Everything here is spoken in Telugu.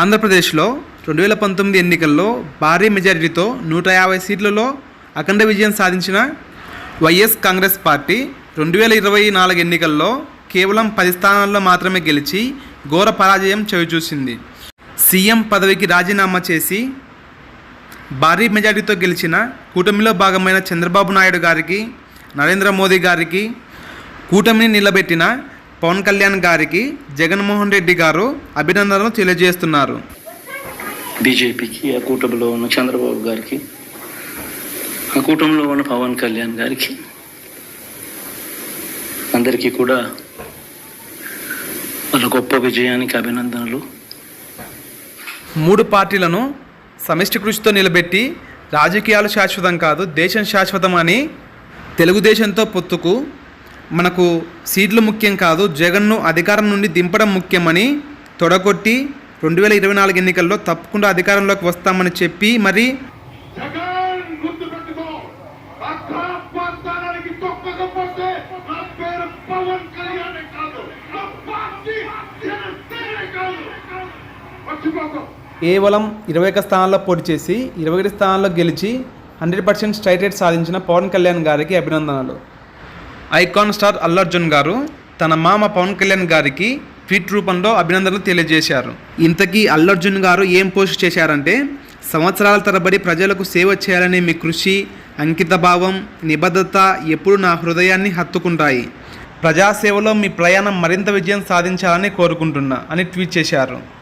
ఆంధ్రప్రదేశ్లో రెండు వేల పంతొమ్మిది ఎన్నికల్లో భారీ మెజారిటీతో నూట యాభై సీట్లలో అఖండ విజయం సాధించిన వైఎస్ కాంగ్రెస్ పార్టీ రెండు వేల ఇరవై నాలుగు ఎన్నికల్లో కేవలం పది స్థానాల్లో మాత్రమే గెలిచి ఘోర పరాజయం చవిచూసింది. సీఎం పదవికి రాజీనామా చేసి భారీ మెజారిటీతో గెలిచిన కూటమిలో భాగమైన చంద్రబాబు నాయుడు గారికి నరేంద్ర మోదీ గారికి కూటమిని నిలబెట్టిన పవన్ కళ్యాణ్ గారికి జగన్మోహన్ రెడ్డి గారు అభినందనలు తెలియజేస్తున్నారు. బీజేపీకి ఆ కూటమిలో ఉన్న చంద్రబాబు గారికి ఆ కూటమిలో ఉన్న పవన్ కళ్యాణ్ గారికి అందరికీ కూడా వాళ్ళ గొప్ప విజయానికి అభినందనలు. మూడు పార్టీలను సమిష్టి కృషితో నిలబెట్టి రాజకీయాలు శాశ్వతం కాదు దేశం శాశ్వతం అని తెలుగుదేశంతో పొత్తుకు మనకు సీట్లు ముఖ్యం కాదు జగన్ను అధికారం నుండి దింపడం ముఖ్యమని తొడగొట్టి రెండు వేల ఇరవై నాలుగు ఎన్నికల్లో తప్పకుండా అధికారంలోకి వస్తామని చెప్పి మరి కేవలం ఇరవై ఒక్క స్థానాల్లో పోటీ చేసి ఇరవై ఒకటి స్థానాల్లో గెలిచి హండ్రెడ్ పర్సెంట్ స్ట్రైట్ రేట్ సాధించిన పవన్ కళ్యాణ్ గారికి అభినందనలు. ఐకాన్ స్టార్ అల్లర్జున్ గారు తన మామ పవన్ కళ్యాణ్ గారికి ట్వీట్ రూపంలో అభినందనలు తెలియజేశారు. ఇంతకీ అల్లు అర్జున్ గారు ఏం పోస్ట్ చేశారంటే సంవత్సరాల తరబడి ప్రజలకు సేవ చేయాలనే మీ కృషి అంకితభావం నిబద్ధత ఎప్పుడు నా హృదయాన్ని హత్తుకుంటాయి. ప్రజాసేవలో మీ ప్రయాణం మరింత విజయం సాధించాలని కోరుకుంటున్నా అని ట్వీట్ చేశారు.